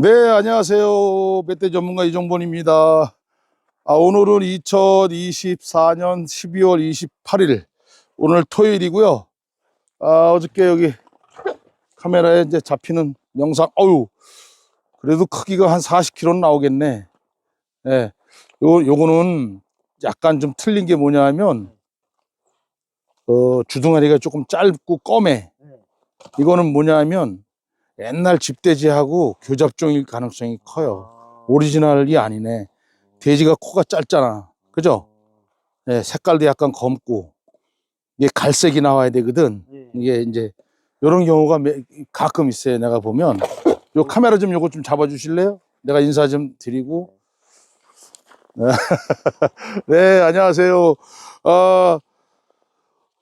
네, 안녕하세요. 멧돼 전문가 이종본입니다. 아, 오늘은 2024년 12월 28일, 오늘 토요일이고요. 아, 어저께 여기 카메라에 이제 잡히는 영상, 어유 그래도 크기가 한 40kg 나오겠네. 예. 요, 요거는 약간 좀 틀린 게 뭐냐 하면, 어, 주둥아리가 조금 짧고 검해. 이거는 뭐냐 하면, 옛날 집돼지하고 교잡종일 가능성이 커요. 오리지널이 아니네. 돼지가 코가 짧잖아. 그죠? 예, 색깔도 약간 검고, 이게 갈색이 나와야 되거든. 이게 이제, 요런 경우가 매- 가끔 있어요. 내가 보면. 요 카메라 좀 요거 좀 잡아주실래요? 내가 인사 좀 드리고. 네, 안녕하세요. 아,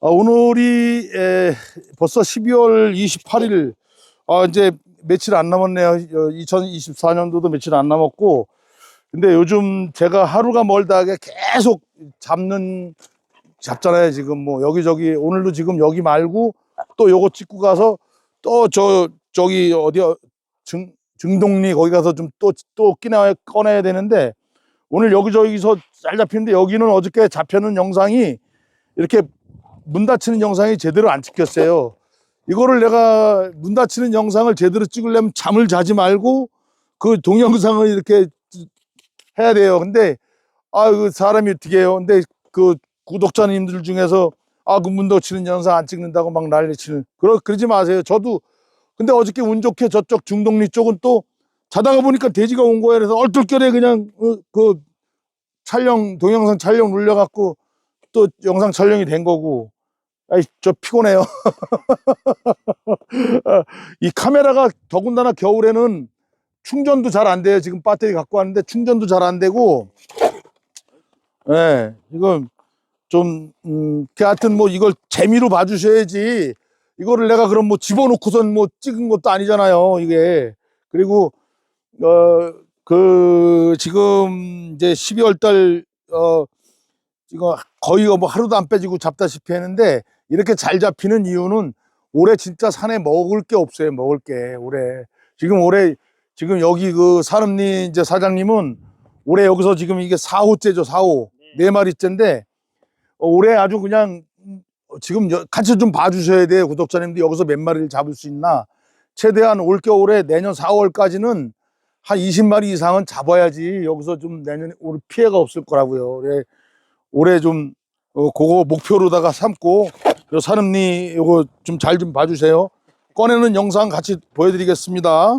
아, 오늘이 에, 벌써 12월 28일, 아, 이제 며칠 안 남았네요. 2024년도도 며칠 안 남았고, 근데 요즘 제가 하루가 멀다하게 계속 잡는, 잡잖아요. 지금 뭐 여기저기, 오늘도 지금 여기 말고 또 요거 찍고 가서 또 저, 저기 어디, 증, 증동리 거기 가서 좀 또, 또 끼나, 꺼내야 되는데, 오늘 여기저기서 잘 잡히는데 여기는 어저께 잡혀는 영상이 이렇게 문 닫히는 영상이 제대로 안 찍혔어요. 이거를 내가 문 닫히는 영상을 제대로 찍으려면 잠을 자지 말고 그 동영상을 이렇게 해야 돼요. 근데 아, 그 사람이 어떻게 해요? 근데 그 구독자님들 중에서 아, 그 문 닫히는 영상 안 찍는다고 막 난리 치는 그러, 그러지 마세요. 저도 근데 어저께 운 좋게 저쪽 중동리 쪽은 또 자다가 보니까 돼지가 온 거예요. 그래서 얼떨결에 그냥 어, 그 촬영 동영상 촬영 눌려갖고 또 영상 촬영이 된 거고. 아이 저 피곤해요. 어, 이 카메라가 더군다나 겨울에는 충전도 잘 안 돼요. 지금 배터리 갖고 왔는데 충전도 잘 안 되고. 예, 이건 좀, 음, 그 하여튼 뭐 이걸 재미로 봐주셔야지. 이거를 내가 그럼 뭐 집어넣고선 뭐 찍은 것도 아니잖아요. 이게. 그리고, 어, 그, 지금 이제 12월 달, 어, 지금 거의 뭐 하루도 안 빼지고 잡다시피 했는데 이렇게 잘 잡히는 이유는 올해 진짜 산에 먹을 게 없어요. 먹을 게 올해 지금 올해 지금 여기 그 산업리 이제 사장님은 올해 여기서 지금 이게 4호째죠. 4호 네 마리째인데 어, 올해 아주 그냥 음, 지금 여- 같이 좀 봐주셔야 돼요. 구독자님들 여기서 몇 마리를 잡을 수 있나 최대한 올 겨울에 내년 4월까지는 한 20마리 이상은 잡아야지 여기서 좀 내년에 우리 피해가 없을 거라고요. 그래 올해 좀 어, 그거 목표로다가 삼고 요 산업리 요거 좀 잘 좀 봐주세요. 꺼내는 영상 같이 보여드리겠습니다.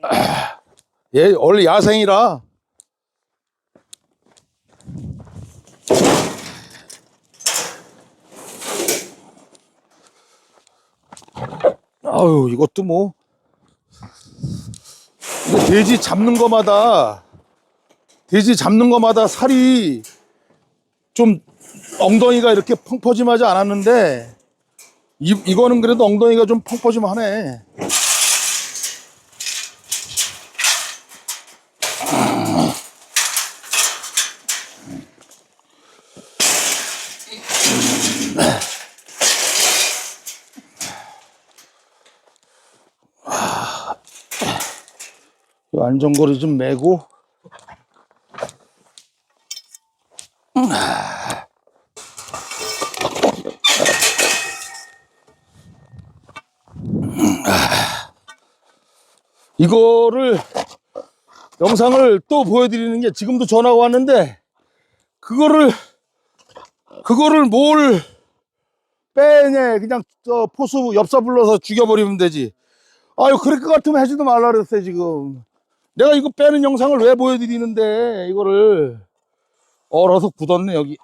예, 원래 야생이라 아유 이것도 뭐 돼지 잡는 거마다 돼지 잡는 거마다 살이 좀 엉덩이가 이렇게 펑퍼짐하지 않았는데 이, 이거는 그래도 엉덩이가 좀 펑퍼짐하네. 이 안전거리 좀 매고 이거를 영상을 또 보여드리는 게 지금도 전화가 왔는데 그거를 그거를 뭘 빼냐 그냥 저 포수 엽사 불러서 죽여버리면 되지. 아유 그럴 것 같으면 해지도 말라 그랬어요 지금. 내가 이거 빼는 영상을 왜 보여드리는데 이거를 얼어서 굳었네 여기.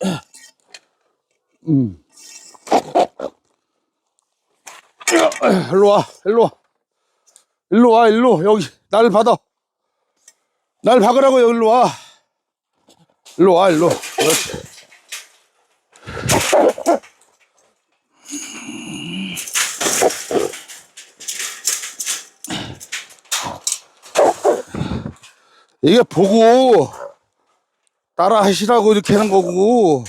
음. 일로 와 일로 와. 일로 와 일로. 여기 날 받아. 날 박으라고 여기로 와. 일로 와 일로. 이게 보고 따라 하시라고 이렇게 하는 거고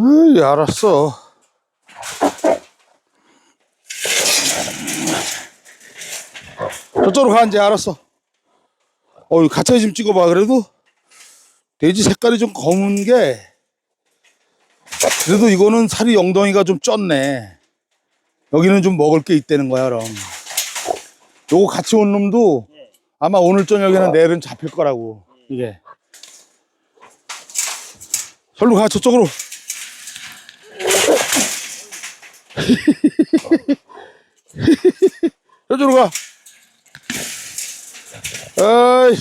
으이, 알았어. 저쪽으로 가, 이제 알았어. 어, 가차에 좀 찍어봐. 그래도 돼지 색깔이 좀 검은 게 그래도 이거는 살이 엉덩이가 좀 쪘네. 여기는 좀 먹을 게 있다는 거야, 그럼. 요거 같이 온 놈도 아마 오늘 저녁에는 내일은 잡힐 거라고, 이게. 절로 가, 저쪽으로. 저쪽으로 가. 에이,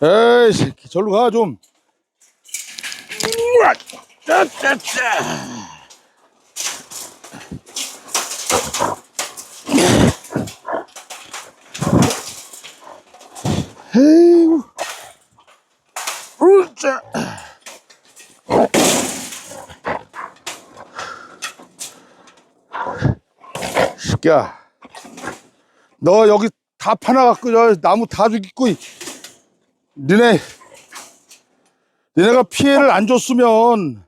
에이, 새끼, 절로 가, 좀. 우와, 짜짜짜. 에이구. 으짜. 새끼야. 너 여기 다 파놔갖고 저 나무 다 죽이고 이- 니네 니네가 피해를 안 줬으면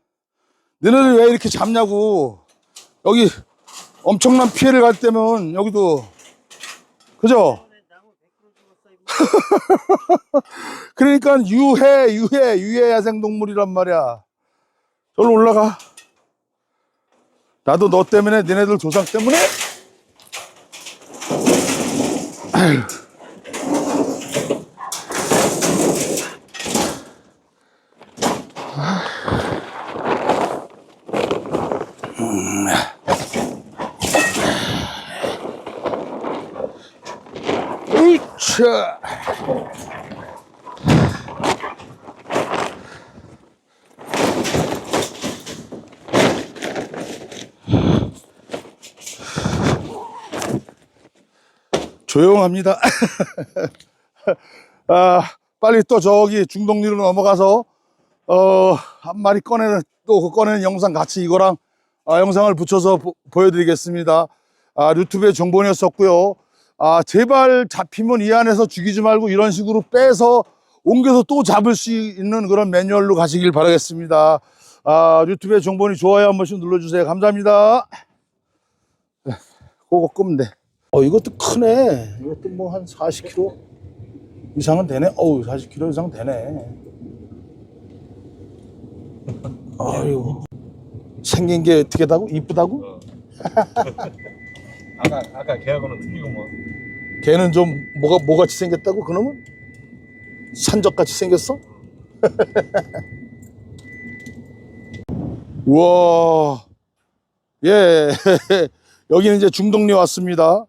너네들 왜 이렇게 잡냐고. 여기 엄청난 피해를 갈 때면 여기도 그죠? 그러니까 유해 유해 유해 야생동물이란 말이야. 저로 올라가. 나도 너 때문에 니네들 조상 때문에 으 조용합니다. 아, 빨리 또 저기 중동리로 넘어가서 어, 한 마리 꺼내는 또그 꺼내는 영상 같이 이거랑 아, 영상을 붙여서 보, 여드리겠습니다 아, 유튜브에 정보였었고요. 아, 제발 잡히면 이 안에서 죽이지 말고 이런 식으로 빼서 옮겨서 또 잡을 수 있는 그런 매뉴얼로 가시길 바라겠습니다. 아, 유튜브에 정보니 좋아요 한 번씩 눌러주세요. 감사합니다. 네, 그거 끄면 돼. 어, 이것도 크네. 이것도 뭐 한 40kg 이상은 되네. 어우, 40kg 이상 되네. 아유, 생긴 게 어떻게 다고? 이쁘다고? 아까 아까 걔하고는 틀리고 뭐 걔는 좀 뭐가 뭐같이 생겼다고? 그놈은 산적같이 생겼어? 우와, 예, 여기는 이제 중동리 왔습니다.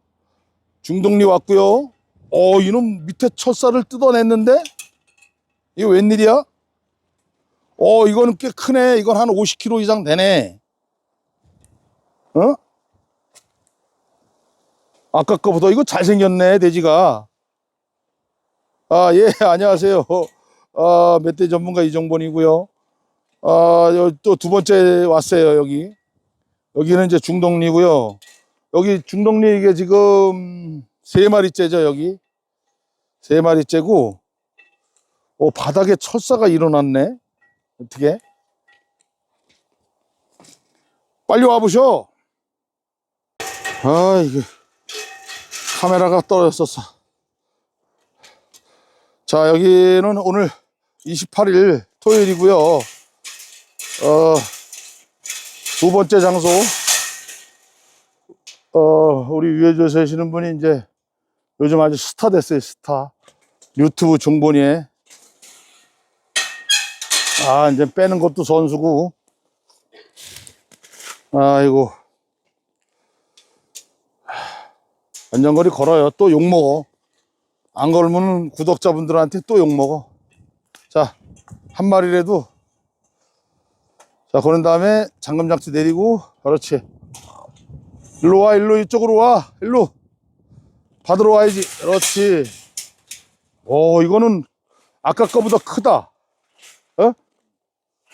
중동리 왔고요. 어, 이놈 밑에 철사를 뜯어냈는데 이거 웬일이야? 어, 이거는 꽤 크네. 이건 한 50kg 이상 되네. 어? 아까 거보다 이거 잘생겼네, 돼지가. 아, 예, 안녕하세요. 아, 멧돼 전문가 이정본이고요. 아, 또 두 번째 왔어요, 여기. 여기는 이제 중동리고요. 여기 중동리 이게 지금 세 마리째죠, 여기. 세 마리째고, 어, 바닥에 철사가 일어났네. 어떻게? 빨리 와보셔. 아, 이거. 카메라가 떨어졌었어. 자, 여기는 오늘 28일 토요일이고요. 어, 두 번째 장소. 어, 우리 위에조 사시는 분이 이제 요즘 아주 스타 됐어요, 스타. 유튜브 종본이에. 아, 이제 빼는 것도 선수고. 아이고. 안전거리 걸어요. 또 욕먹어. 안 걸으면 구독자분들한테 또 욕먹어. 자, 한 마리라도. 자, 그런 다음에 잠금장치 내리고, 그렇지. 일로 와, 일로, 이쪽으로 와, 일로. 받으러 와야지. 그렇지. 오, 이거는 아까 거보다 크다. 어?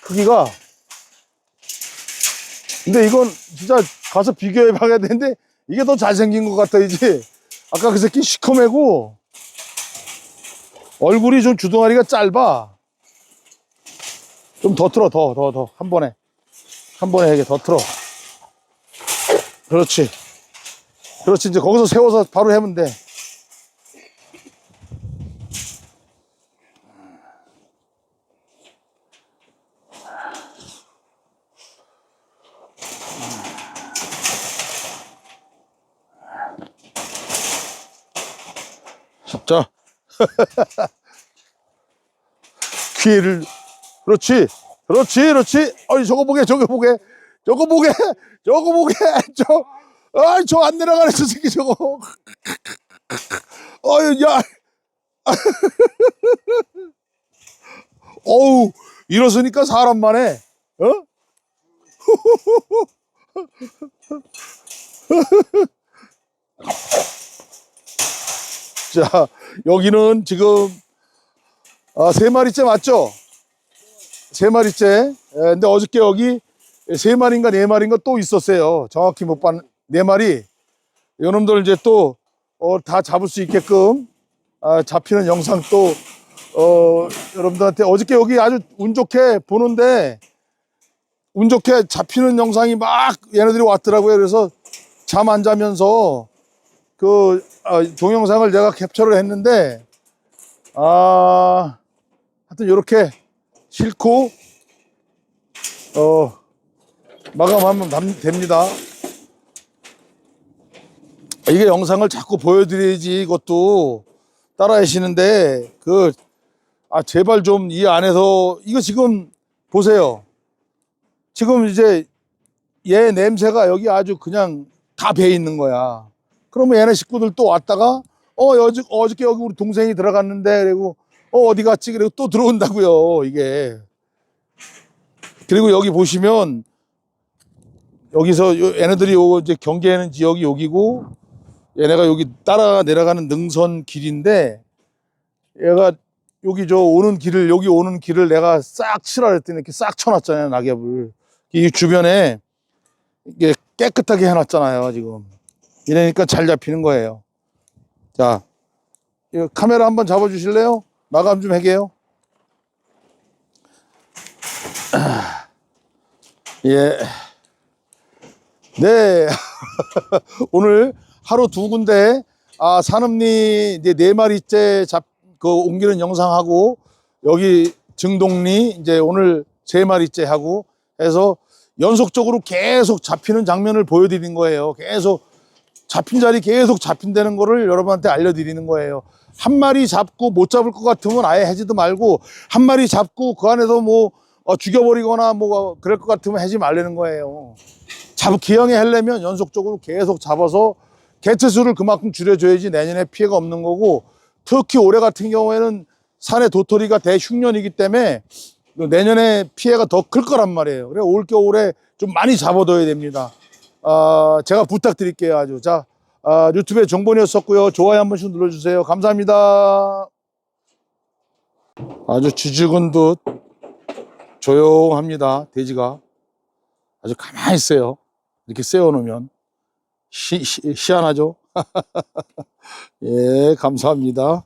크기가 근데 이건 진짜 가서 비교해 봐야 되는데 이게 더 잘생긴 것 같아 이제 아까 그 새끼 시커매고 얼굴이 좀 주둥아리가 짧아 좀 더 틀어 더 더 더 한 번에 한 번에 이게 더 틀어 그렇지. 그렇지. 이제 거기서 세워서 바로 하면 돼. 자. 귀를. 그렇지. 그렇지. 그렇지. 어이 저거 보게 저거 보게 저거 보게 저거 보게 저 아이 저안 내려가네 저 새끼 저거 어이 야 어우 일어서니까 사람만 해 어? 자 여기는 지금 아, 세 마리째 맞죠? 세 마리째. 예, 근데 어저께 여기 세 마리인가 네 마리인가 또 있었어요. 정확히 못 봤, 네 마리. 요놈들 이제 또, 어, 다 잡을 수 있게끔, 아, 잡히는 영상 또, 어, 여러분들한테 어저께 여기 아주 운 좋게 보는데, 운 좋게 잡히는 영상이 막 얘네들이 왔더라고요. 그래서 잠 안 자면서 그, 아, 동영상을 내가 캡처를 했는데, 아, 하여튼 이렇게 싣고 어 마감하면 담- 됩니다. 이게 영상을 자꾸 보여드려야지 이것도 따라 하시는데 그 아 제발 좀 이 안에서 이거 지금 보세요. 지금 이제 얘 냄새가 여기 아주 그냥 다 배 있는 거야. 그러면 얘네 식구들 또 왔다가 어 어저 어저께 여기 우리 동생이 들어갔는데 그리고 어 어디 갔지 그리고 또 들어온다고요 이게 그리고 여기 보시면 여기서 요- 얘네들이 요 이제 경계하는 지역이 여기고 얘네가 여기 따라 내려가는 능선 길인데 얘가 여기 저 오는 길을 여기 오는 길을 내가 싹 치라 그랬더니 이렇게 싹 쳐놨잖아요 낙엽을 이 주변에 이게 깨끗하게 해놨잖아요 지금 이러니까 잘 잡히는 거예요 자 카메라 한번 잡아 주실래요? 마감 좀 해게요. 아, 예. 네. 오늘 하루 두 군데, 아, 산업리 이제 네 마리째 잡, 그 옮기는 영상하고, 여기 증동리 이제 오늘 세 마리째 하고 해서 연속적으로 계속 잡히는 장면을 보여드린 거예요. 계속 잡힌 자리 계속 잡힌다는 거를 여러분한테 알려드리는 거예요. 한 마리 잡고 못 잡을 것 같으면 아예 해지도 말고 한 마리 잡고 그 안에서 뭐 어, 죽여버리거나 뭐 그럴 것 같으면 하지 말라는 거예요. 잡 기형에 하려면 연속적으로 계속 잡아서 개체 수를 그만큼 줄여줘야지 내년에 피해가 없는 거고 특히 올해 같은 경우에는 산의 도토리가 대흉년이기 때문에 내년에 피해가 더 클 거란 말이에요. 그래 올 겨울에 좀 많이 잡아둬야 됩니다. 아, 제가 부탁드릴게요. 아주. 자, 아, 유튜브에 정본이었었고요. 좋아요 한 번씩 눌러주세요. 감사합니다. 아주 쥐죽은 듯 조용합니다. 돼지가. 아주 가만히 있어요. 이렇게 세워놓으면. 시, 시, 희한하죠? 예, 감사합니다.